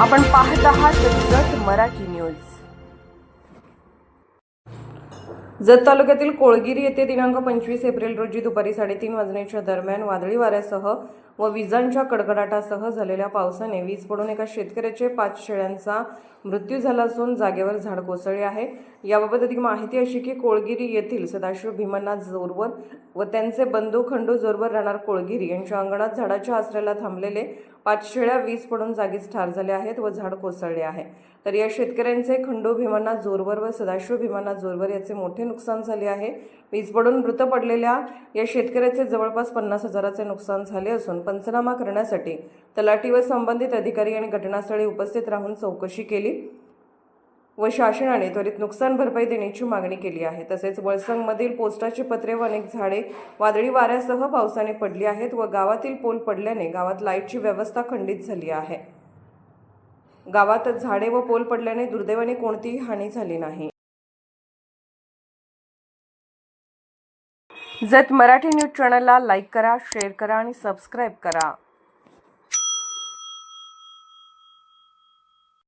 आपण पाहत आहात जत मराठी न्यूज. जत तालुक्यातील कोळगिरी येथे दिनांक पंचवीस एप्रिल रोजी दुपारी साडेतीन वाजण्याच्या दरम्यान वादळी वाऱ्यासह व विजांच्या कडकडाटासह झालेल्या पावसाने वीज पडून एका शेतकऱ्याचे पाच शेळ्यांचा मृत्यू झाला असून जागेवर झाड कोसळले आहे. याबाबत अधिक माहिती अशी की कोळगिरी येथील सदाशिव भीमनाथ जोरवर व त्यांचे बंधू खंडू जोरवर राहणार कोळगिरी यांच्या अंगणात झाडाच्या आसऱ्याला थांबलेले पाच शेळ्या वीज पडून जागीच ठार झाल्या आहेत व झाड कोसळले आहे. तर या शेतकऱ्यांचे खंडू भीमांना जोरवर व सदाशिव भीमांना जोरवर याचे मोठे नुकसान झाले आहे. वीज पडून मृत पडलेल्या या शेतकऱ्याचे जवळपास पन्नास हजाराचे नुकसान झाले असून पंचनामा करण्यासाठी तलाठी व संबंधित अधिकारी आणि घटनास्थळी उपस्थित राहून चौकशी केली. व शासनाने त्वरित नुकसान भरपाई देण्याची मागणी केली आहे. तसेच वळसंगमधील पोस्टाची पत्रे व अनेक झाडे वादळी वाऱ्यासह पावसाने पडली आहेत व गावातील पोल पडल्याने गावात लाईटची व्यवस्था खंडित झाली आहे. गावात झाडे व पोल पडल्याने दुर्दैवाने कोणतीही हानी झाली नाही. जत मराठी न्यूज चॅनलला लाईक करा शेअर करा आणि सबस्क्राईब करा.